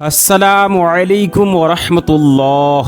আসসালামু আলাইকুম ওরহমতুল্লাহ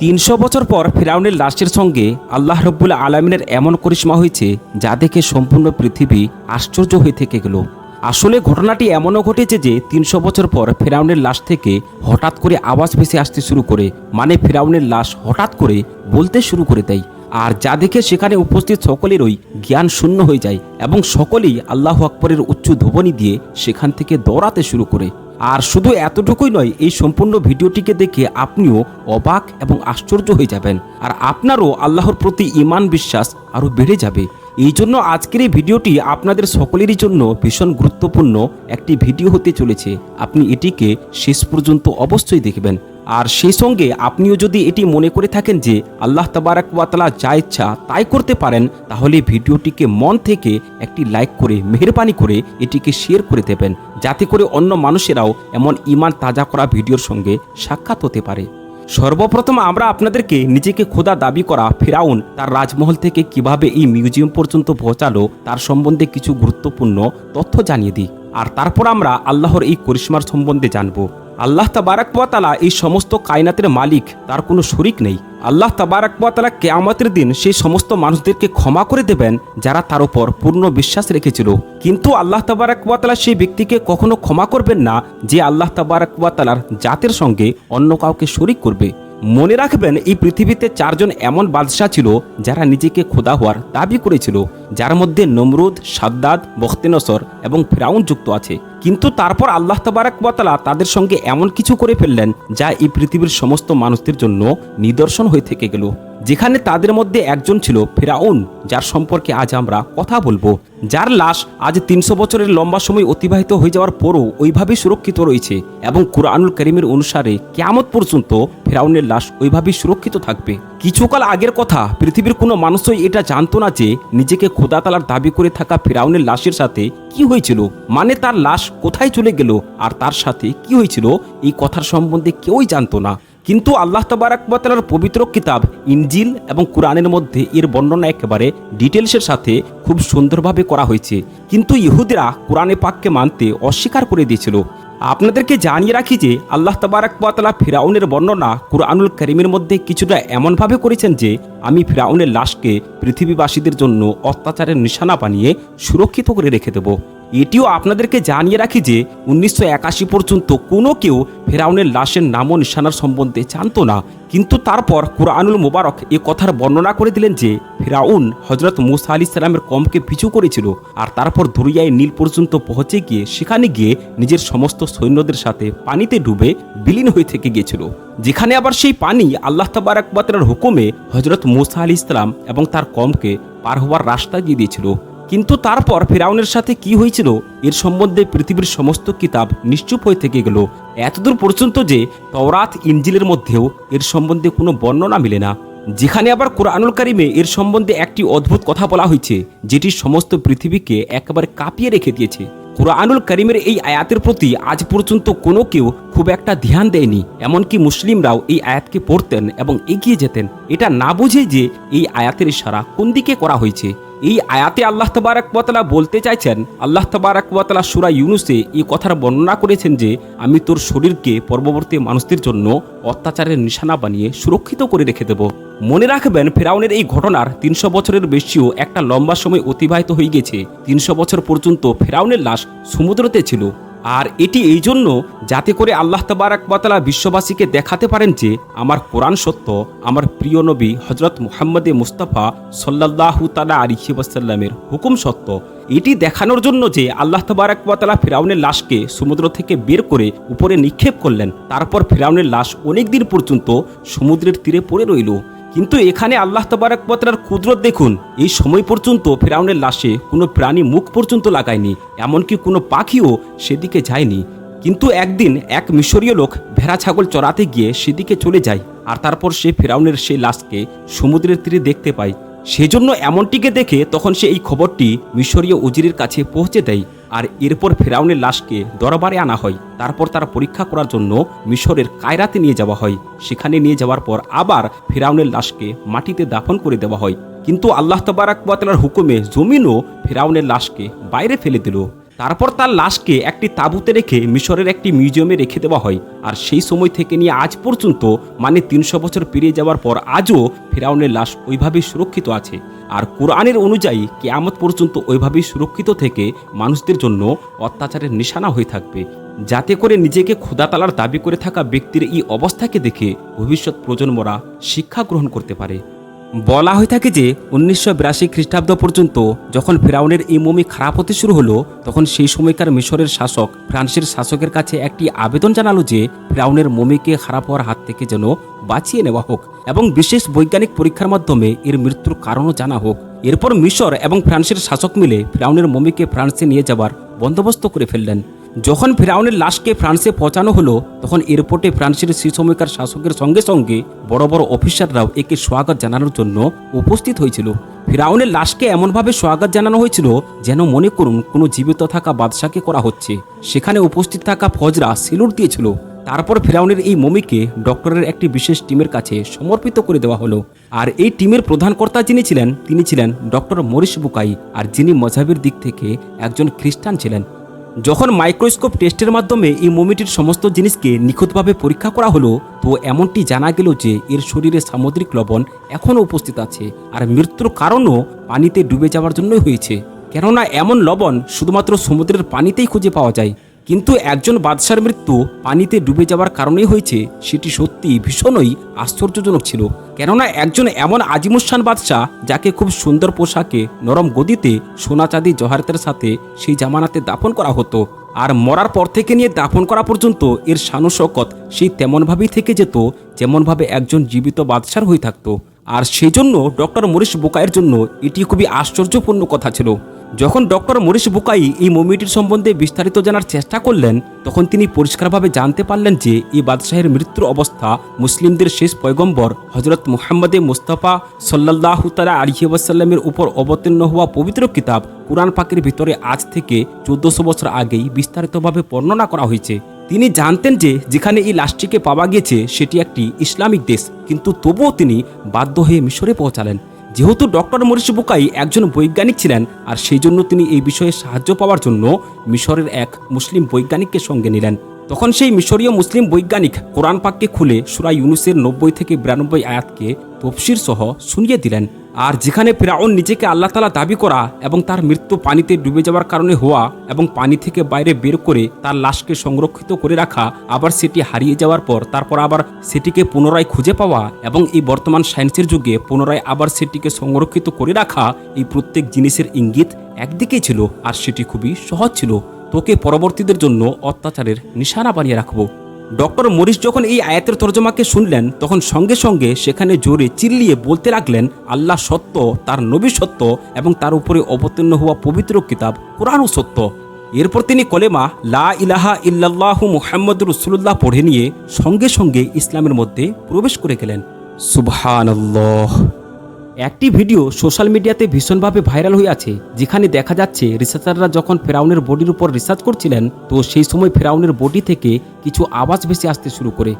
তিনশো বছর পর ফেরাউনের লাশের সঙ্গে আল্লাহ রব্বুল আলমিনের এমন করিশ্মা হয়েছে, যা দেখে সম্পূর্ণ পৃথিবী আশ্চর্য হয়ে থেকে গেল। আসলে ঘটনাটি এমনও ঘটেছে যে তিনশো বছর পর ফেরাউনের লাশ থেকে হঠাৎ করে আওয়াজ ভেসে আসতে শুরু করে মানে ফেরাউনের লাশ হঠাৎ করে বলতে শুরু করে দেয়। আর যা দেখে সেখানে উপস্থিত সকলেরই জ্ঞান শূন্য হয়ে যায় এবং সকলেই আল্লাহ আকবরের উচ্চ ধ্বনি দিয়ে সেখান থেকে দৌড়াতে শুরু করে। আর শুধু এতটুকুই নয়, এই সম্পূর্ণ ভিডিওটিকে দেখে আপনিও অবাক এবং আশ্চর্য হয়ে যাবেন আর আপনারও আল্লাহর প্রতি ইমান বিশ্বাস আরও বেড়ে যাবে। এই জন্য আজকের এই ভিডিওটি আপনাদের সকলেরই জন্য ভীষণ গুরুত্বপূর্ণ একটি ভিডিও হতে চলেছে। আপনি এটিকে শেষ পর্যন্ত অবশ্যই দেখবেন। আর সেই সঙ্গে আপনিও যদি এটি মনে করে থাকেন যে আল্লাহ তাবারাক ওয়াতালা যা ইচ্ছা তাই করতে পারেন, তাহলে ভিডিওটিকে মন থেকে একটি লাইক করে, মেহরবানি করে এটিকে শেয়ার করে দেবেন। যাতে করে অন্য মানুষেরাও এমন ইমান তাজা করা ভিডিওর সঙ্গে সাক্ষাৎ হতে পারে। সর্বপ্রথম আমরা আপনাদেরকে নিজেকে খোদা দাবি করা ফেরাউন তার রাজমহল থেকে কীভাবে এই মিউজিয়াম পর্যন্ত পৌঁছালো তার সম্বন্ধে কিছু গুরুত্বপূর্ণ তথ্য জানিয়ে দিই। আর তারপর আমরা আল্লাহর এই করিশ্মার সম্বন্ধে জানব। আল্লাহ তাবারাকালা এই সমস্ত কায়নাতের মালিক, তার কোনো শরিক নেই। আল্লাহ তাবারাকালা কেয়ামতের দিন সেই সমস্ত মানুষদেরকে ক্ষমা করে দেবেন যারা তার উপর পূর্ণ বিশ্বাস রেখেছিল। কিন্তু আল্লাহ তাবারাকালা সেই ব্যক্তিকে কখনো ক্ষমা করবেন না যে আল্লাহ তাবারাকালার জাতের সঙ্গে অন্য কাউকে শরিক করবে। মনে রাখবেন, এই পৃথিবীতে চারজন এমন বাদশাহ ছিল যারা নিজেকে খোদা হওয়ার দাবি করেছিল, যার মধ্যে নমরুদ, সাদ্দাদ, বখতেনসর এবং ফেরাউন যুক্ত আছে। কিন্তু তারপর আল্লাহ তাবারাকালা তাদের সঙ্গে এমন কিছু করে ফেললেন, যা এই পৃথিবীর সমস্ত মানুষদের জন্য নিদর্শন হয়ে থেকে গেল। যেখানে তাদের মধ্যে একজন ছিল ফেরাউন, যার সম্পর্কে আজ আমরা কথা বলব। যার লাশ আজ তিনশো বছরের লম্বা সময় অতিবাহিত হয়ে যাওয়ার পরও ওইভাবেই সুরক্ষিত রয়েছে এবং কুরআনুল করিমের অনুসারে কেয়ামত পর্যন্ত ফেরাউনের লাশ ওইভাবেই সুরক্ষিত থাকবে। কিছুকাল আগের কথা, পৃথিবীর কোনো মানুষই এটা জানতো না যে নিজেকে খোদা তালার দাবি করে থাকা ফেরাউনের লাশের সাথে কি হয়েছিল মানে তার লাশ কোথায় চলে গেল আর তার সাথে কি হয়েছিল, এই কথার সম্বন্ধে কেউই জানতো না। কিন্তু আল্লাহ তাবারাকবাতালার পবিত্র কিতাব, ইনজিল এবং কোরআনের মধ্যে এর বর্ণনা একেবারে ডিটেলসের সাথে খুব সুন্দরভাবে করা হয়েছে। কিন্তু ইহুদিরা কোরআনে পাককে মানতে অস্বীকার করে দিয়েছিল। আপনাদেরকে জানিয়ে রাখি যে আল্লাহ তাবারাকবাতালা ফিরাউনের বর্ণনা কোরআনুল করিমের মধ্যে কিছুটা এমনভাবে করেছেন যে, আমি ফিরাউনের লাশকে পৃথিবীবাসীদের জন্য অত্যাচারের নিশানা বানিয়ে সুরক্ষিত করে রেখে দেব। এটিও আপনাদেরকে জানিয়ে রাখি যে উনিশশো একাশি পর্যন্ত কোনো কেউ ফেরাউনের লাশের নামও নিশানার সম্বন্ধে জানতো না। কিন্তু তারপর কুরআনুল মোবারক এ কথার বর্ণনা করে দিলেন যে, ফেরাউন হজরত মুসা আলি সালামের কমকে পিছু করেছিল আর তারপর দরিয়ায় নীল পর্যন্ত পৌঁছে গিয়ে সেখানে গিয়ে নিজের সমস্ত সৈন্যদের সাথে পানিতে ডুবে বিলীন হয়ে থেকে গিয়েছিল। যেখানে আবার সেই পানি আল্লাহ তাবারাকবাতার হুকুমে হজরত মুসা আলি ইসলাম এবং তার কমকে পার হওয়ার রাস্তা দিয়ে দিয়েছিল। কিন্তু তারপর ফেরাউনের সাথে কি হয়েছিল, এর সম্বন্ধে পৃথিবীর সমস্ত কিতাব নিশ্চুপ হয়ে থেকে গেল। এতদূর পর্যন্ত যে তওরাত ইঞ্জিলের মধ্যেও এর সম্বন্ধে কোনো বর্ণনা মিলে না। যেখানে আবার কোরআনুল কারিমে এর সম্বন্ধে একটি অদ্ভুত কথা বলা হয়েছে, যেটি সমস্ত পৃথিবীকে একেবারে কাঁপিয়ে রেখে দিয়েছে। কোরআনুল করিমের এই আয়াতের প্রতি আজ পর্যন্ত কোনো কেউ খুব একটা ধ্যান দেয়নি, এমনকি মুসলিমরাও এই আয়াতকে পড়তেন এবং এগিয়ে যেতেন। এটা না বুঝে যে এই আয়াতের ইশারা কোন দিকে করা হয়েছে। এই আয়াতে আল্লাহ তবারক তবারাকবতলা বলতে চাইছেন, আল্লাহ তবারক তবারাকবতলা সুরা ইউনুসে এই কথার বর্ণনা করেছেন যে, আমি তোর শরীরকে পরবর্তী মানুষদের জন্য অত্যাচারের নিশানা বানিয়ে সুরক্ষিত করে রেখে দেব। মনে রাখবেন, ফেরাউনের এই ঘটনার তিনশো বছরের বেশিও একটা লম্বা সময় অতিবাহিত হয়ে গেছে। তিনশো বছর পর্যন্ত ফেরাউনের লাশ সমুদ্রতে ছিল। আর এটি এই জন্য যাতে করে আল্লাহ তাবারাকবাতালা বিশ্ববাসীকে দেখাতে পারেন যে আমার কোরআন সত্য, আমার প্রিয় নবী হজরত মুহাম্মদে মুস্তাফা সাল্লাল্লাহু তালা আলিহি ওয়াসাল্লামের হুকুম সত্য। এটি দেখানোর জন্য যে আল্লাহ তাবারাকবাতালা ফেরাউনের লাশকে সমুদ্র থেকে বের করে উপরে নিক্ষেপ করলেন। তারপর ফেরাউনের লাশ অনেক দিন পর্যন্ত সমুদ্রের তীরে পড়ে রইল। কিন্তু এখানে আল্লাহ তবারকবতলার কুদরত দেখুন, এই সময় পর্যন্ত ফেরাউনের লাশে কোনো প্রাণী মুখ পর্যন্ত লাগায়নি, এমনকি কোনো পাখিও সেদিকে যায়নি। কিন্তু একদিন এক মিশরীয় লোক ভেড়া ছাগল চড়াতে গিয়ে সেদিকে চলে যায়, আর তারপর সে ফেরাউনের সেই লাশকে সমুদ্রের তীরে দেখতে পায়। সেজন্য এমনটিকে দেখে তখন সে এই খবরটি মিশরীয় উজিরের কাছে পৌঁছে দেয় আর এরপর ফেরাউনের লাশকে দরবারে আনা হয়। তারপর তার পরীক্ষা করার জন্য মিশরের কায়রাতে নিয়ে যাওয়া হয়। সেখানে নিয়ে যাওয়ার পর আবার ফেরাউনের লাশকে মাটিতে দাফন করে দেওয়া হয়। কিন্তু আল্লাহ তবারাকবাতালার হুকুমে জমিনও ফেরাউনের লাশকে বাইরে ফেলে দিল। তারপর তার লাশকে একটি তাঁবুতে রেখে মিশরের একটি মিউজিয়ামে রেখে দেওয়া হয়। আর সেই সময় থেকে নিয়ে আজ পর্যন্ত মানে তিনশো বছর পেরিয়ে যাওয়ার পর আজও ফেরাউনের লাশ ওইভাবেই সুরক্ষিত আছে। আর কোরআনের অনুযায়ী কেয়ামত পর্যন্ত ওইভাবেই সুরক্ষিত থেকে মানুষদের জন্য অত্যাচারের নিশানা হয়ে থাকবে। যাতে করে নিজেকে ক্ষুদাতালার দাবি করে থাকা ব্যক্তির এই অবস্থাকে দেখে ভবিষ্যৎ প্রজন্মরা শিক্ষা গ্রহণ করতে পারে। বলা হয়ে থাকে যে উনিশশো বিরাশি খ্রিস্টাব্দ পর্যন্ত যখন ফেরাউনের এই মমি খারাপ হতে শুরু হলো, তখন সেই সময়কার মিশরের শাসক ফ্রান্সের শাসকের কাছে একটি আবেদন জানালো যে ফেরাউনের মমিকে খারাপ হওয়ার হাত থেকে যেন বাঁচিয়ে নেওয়া হোক এবং বিশেষ বৈজ্ঞানিক পরীক্ষার মাধ্যমে এর মৃত্যুর কারণও জানা হোক। এরপর মিশর এবং ফ্রান্সের শাসক মিলে ফেরাউনের মমিকে ফ্রান্সে নিয়ে যাবার বন্দোবস্ত করে ফেললেন। যখন ফেরাউনের লাশকে ফ্রান্সে পৌঁছানো হলো, তখন এয়ারপোর্টে ফ্রান্সের সেই সময়কার শাসকের সঙ্গে সঙ্গে বড় বড় অফিসাররাও একে স্বাগত জানানোর জন্য উপস্থিত হয়েছিল। ফেরাউনের লাশকে এমনভাবে স্বাগত জানানো হয়েছিল যেন মনে করুন কোনো জীবিত থাকা বাদশাকে করা হচ্ছে। সেখানে উপস্থিত থাকা ফজরা সিলুট দিয়েছিল। তারপর ফেরাউনের এই মমিকে ডক্টরের একটি বিশেষ টিমের কাছে সমর্পিত করে দেওয়া হলো। আর এই টিমের প্রধান কর্তা যিনি ছিলেন, তিনি ছিলেন ডক্টর মরিস বুকাই। আর যিনি মজাবের দিক থেকে একজন খ্রিস্টান ছিলেন। যখন মাইক্রোস্কোপ টেস্টের মাধ্যমে এই মমিটির সমস্ত জিনিসকে নিখুঁতভাবে পরীক্ষা করা হলো, তো এমনটি জানা গেল যে এর শরীরে সামুদ্রিক লবণ এখনও উপস্থিত আছে আর মৃত্যুর কারণও পানিতে ডুবে যাওয়ার জন্যই হয়েছে। কেননা এমন লবণ শুধুমাত্র সমুদ্রের পানিতেই খুঁজে পাওয়া যায় কিন্তু একজন বাদশার মৃত্যু পানিতে ডুবে যাওয়ার কারণেই হয়েছে, সেটি সত্যি ভীষণই আশ্চর্যজনক ছিল। কেননা একজন এমন আজিমুসান বাদশাহ, যাকে খুব সুন্দর পোশাকে, নরম গদিতে, সোনা চাঁদি জহারতের সাথে সেই জামানাতে দাফন করা হতো। আর মরার পর থেকে নিয়ে দাফন করা পর্যন্ত এর শানু শকত সেই তেমনভাবেই থেকে যেত, যেমনভাবে একজন জীবিত বাদশার হয়ে থাকতো। আর সেই জন্য ডক্টর মরিস বোকাইয়ের জন্য এটি খুবই আশ্চর্যপূর্ণ কথা ছিল। যখন ডক্টর মরিস বোকাই এই মমিটির সম্বন্ধে বিস্তারিত জানার চেষ্টা করলেন, তখন তিনি পরিষ্কারভাবে জানতে পারলেন যে এই বাদশাহের মৃত্যুর অবস্থা মুসলিমদের শেষ পয়গম্বর হজরত মুহাম্মদে মুস্তাফা সাল্লাহ তালা আলহি ওয়াসাল্লামের উপর অবতীর্ণ হওয়া পবিত্র কিতাব কোরআন পাকের ভিতরে আজ থেকে চোদ্দশো বছর আগেই বিস্তারিতভাবে বর্ণনা করা হয়েছে। তিনি জানতেন যে যেখানে এই লাশটিকে পাওয়া গিয়েছে, সেটি একটি ইসলামিক দেশ। কিন্তু তবুও তিনি বাধ্য হয়ে মিশরে পৌঁছালেন। যেহেতু ডক্টর মরিস বুকাই একজন বৈজ্ঞানিক ছিলেন, আর সেই জন্য তিনি এই বিষয়ে সাহায্য পাওয়ার জন্য মিশরের এক মুসলিম বৈজ্ঞানিককে সঙ্গে নিলেন। তখন সেই মিশরীয় মুসলিম বৈজ্ঞানিক কোরআন পাককে খুলে সুরা ইউনুসের নব্বই থেকে বিরানব্বই আয়াতকে তফসির সহ শুনিয়ে দিলেন। আর যেখানে ফেরাউন নিজেকে আল্লাহ তালা দাবি করা এবং তার মৃত্যু পানিতে ডুবে যাওয়ার কারণে হওয়া এবং পানি থেকে বাইরে বের করে তার লাশকে সংরক্ষিত করে রাখা, আবার সেটি হারিয়ে যাওয়ার পর তারপর আবার সেটিকে পুনরায় খুঁজে পাওয়া এবং এই বর্তমান সায়েন্সের যুগে পুনরায় আবার সেটিকে সংরক্ষিত করে রাখা এই প্রত্যেক জিনিসের ইঙ্গিত একদিকেই ছিল আর সেটি খুবই সহজ ছিল। তোকে পরবর্তীদের জন্য অত্যাচারের নিশানা বানিয়ে রাখব। ডক্টর মরিস যখন এই আয়াতের তর্জমাকে শুনলেন, তখন সঙ্গে সঙ্গে সেখানে জোরে চিল্লিয়ে বলতে লাগলেন, আল্লাহ সত্য, তার নবী সত্য এবং তার উপরে অবতীর্ণ হওয়া পবিত্র কিতাব কোরআনও সত্য। এরপর তিনি কলেমা, লা ইলাহা ইল্লাল্লাহু মুহাম্মদ রসুল্লাহ পড়ে নিয়ে সঙ্গে সঙ্গে ইসলামের মধ্যে প্রবেশ করে গেলেন। সুবহানাল্লাহ। একটি ভিডিও সোশ্যাল মিডিয়াতে ভীষণভাবে ভাইরাল হয়ে আছে, যেখানে দেখা যাচ্ছে রিসার্চাররা যখন ফেরাউনের বডির উপর রিসার্চ করছিলেন, তো সেই সময় ফেরাউনের বডি থেকে কিছু আওয়াজ ভেসে আসতে শুরু করে।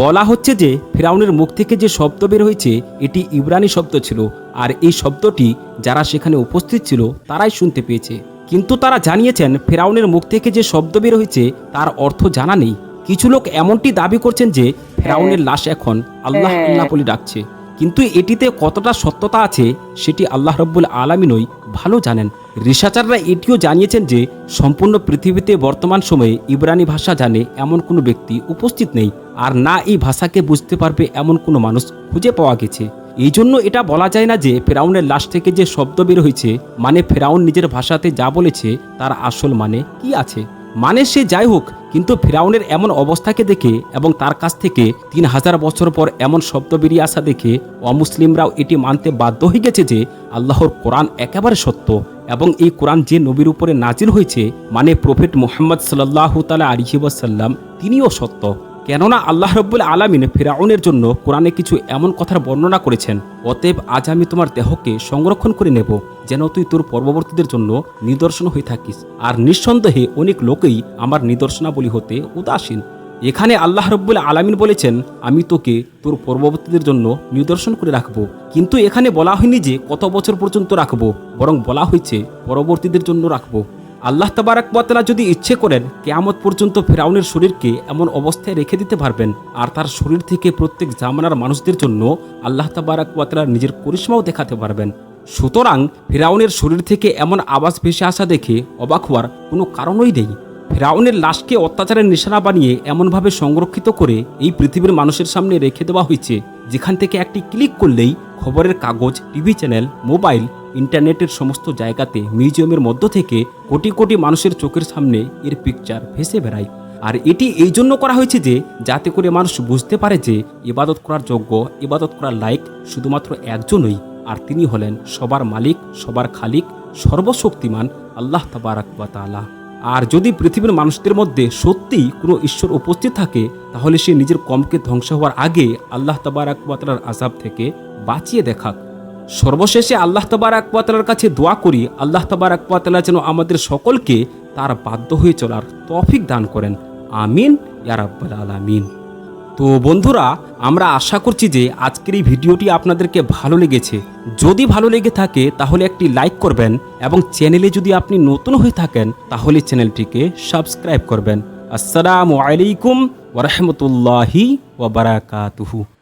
বলা হচ্ছে যে, ফেরাউনের মুখ থেকে যে শব্দ বের হয়েছে, এটি ইব্রানি শব্দ ছিল, আর এই শব্দটি যারা সেখানে উপস্থিত ছিল, তারাই শুনতে পেয়েছে। কিন্তু তারা জানিয়েছেন, ফেরাউনের মুখ থেকে যে শব্দ বের হয়েছে, তার অর্থ জানা নেই। কিছু লোক এমনটি দাবি করছেন যে ফেরাউনের লাশ এখন আল্লাহ আল্লাহ বলে ডাকছে। কিন্তু এটিতে কতটা সত্যতা আছে সেটি আল্লাহ রব্বুল আলমিনই ভালো জানেন। রিসার্চাররা এটিও জানিয়েছেন যে সম্পূর্ণ পৃথিবীতে বর্তমান সময়ে ইব্রানি ভাষা জানে এমন কোনো ব্যক্তি উপস্থিত নেই আর না এই ভাষাকে বুঝতে পারবে এমন কোনো মানুষ খুঁজে পাওয়া গেছে। এই জন্য এটা বলা যায় না যে ফেরাউনের লাশ থেকে যে শব্দ বের হয়েছে মানে ফেরাউন নিজের ভাষাতে যা বলেছে তার আসল মানে কি আছে? মানে সে যাই হোক কিন্তু ফেরাউনের এমন অবস্থাকে দেখে এবং তার কাছ থেকে তিন হাজার বছর পর এমন শব্দ বেরিয়ে আসা দেখে অমুসলিমরাও এটি মানতে বাধ্য হয়ে গেছে যে আল্লাহর কোরআন একেবারে সত্য এবং এই কোরআন যে নবীর উপরে নাজিল হয়েছে মানে প্রফেট মোহাম্মদ সাল্লাহ তালা আলিহিবাসাল্লাম তিনিও সত্য। কেননা আল্লাহ রব্বুল আলমিন ফেরাউনের জন্য কোরআনে কিছু এমন কথার বর্ণনা করেছেন, অতএব আজ আমি তোমার দেহকে সংরক্ষণ করে নেব, যেন তুই তোর পরবর্তীদের জন্য নিদর্শন হয়ে থাকিস। আর নিঃসন্দেহে অনেক লোকেই আমার নিদর্শনাবলী হতে উদাসীন। এখানে আল্লাহ রব্বুল আলামিন বলেছেন, আমি তোকে তোর পূর্ববর্তীদের জন্য নিদর্শন করে রাখব। কিন্তু এখানে বলা হয়নি যে কত বছর পর্যন্ত রাখব, বরং বলা হয়েছে পরবর্তীদের জন্য রাখব। আল্লাহ তাবারাক ওয়াতালা যদি ইচ্ছে করেন কেয়ামত পর্যন্ত ফেরাউনের শরীরকে এমন অবস্থায় রেখে দিতে পারবেন, আর তার শরীর থেকে প্রত্যেক জামানার মানুষদের জন্য আল্লাহ তাবারাক ওয়াতালা নিজের করিশ্মাও দেখাতে পারবেন। সুতরাং ফেরাউনের শরীর থেকে এমন আওয়াজ ভেসে আসা দেখে অবাক হওয়ার কোনো কারণই নেই। ফেরাউনের লাশকে অত্যাচারের নিশানা বানিয়ে এমনভাবে সংরক্ষিত করে এই পৃথিবীর মানুষের সামনে রেখে দেওয়া হয়েছে, যেখান থেকে একটি ক্লিক করলেই খবরের কাগজ, টিভি চ্যানেল, মোবাইল ইন্টারনেটের সমস্ত জায়গাতে মিউজিয়ামের মধ্য থেকে কোটি কোটি মানুষের চোখের সামনে এর পিকচার ভেসে বেড়ায়। আর এটি এই জন্য করা হয়েছে যে, যাতে করে মানুষ বুঝতে পারে যে, ইবাদত করার যোগ্য, ইবাদত করার লাইক শুধুমাত্র একজনই, আর তিনি হলেন সবার মালিক, সবার খালিক, সর্বশক্তিমান আল্লাহ তাবারাক ওয়া আর যদি পৃথিবীর মানুষদের মধ্যে সত্যিই কোনো ঈশ্বর উপস্থিত থাকে, তাহলে সে নিজের কমকে ধ্বংস হওয়ার আগে আল্লাহ তাবারাক আজাব থেকে বাঁচিয়ে দেখাক। সর্বশেষে আল্লাহ তাবারাক ওয়া কাছে দোয়া করি, আল্লাহ তাবারাক ওয়া যেন আমাদের সকলকে তার বাধ্য হয়ে চলার তফিক দান করেন। আমিন, ইয়া রাব্বাল আলামিন। তো বন্ধুরা, আমরা আশা করছি যে আজকের এই ভিডিওটি আপনাদেরকে ভালো লেগেছে। যদি ভালো লেগে থাকে, তাহলে একটি লাইক করবেন এবং চ্যানেলে যদি আপনি নতুন হয়ে থাকেন, তাহলে চ্যানেলটিকে সাবস্ক্রাইব করবেন। আসসালামু আলাইকুম ওরহমতুল্লাহি ওবরাকাতুহু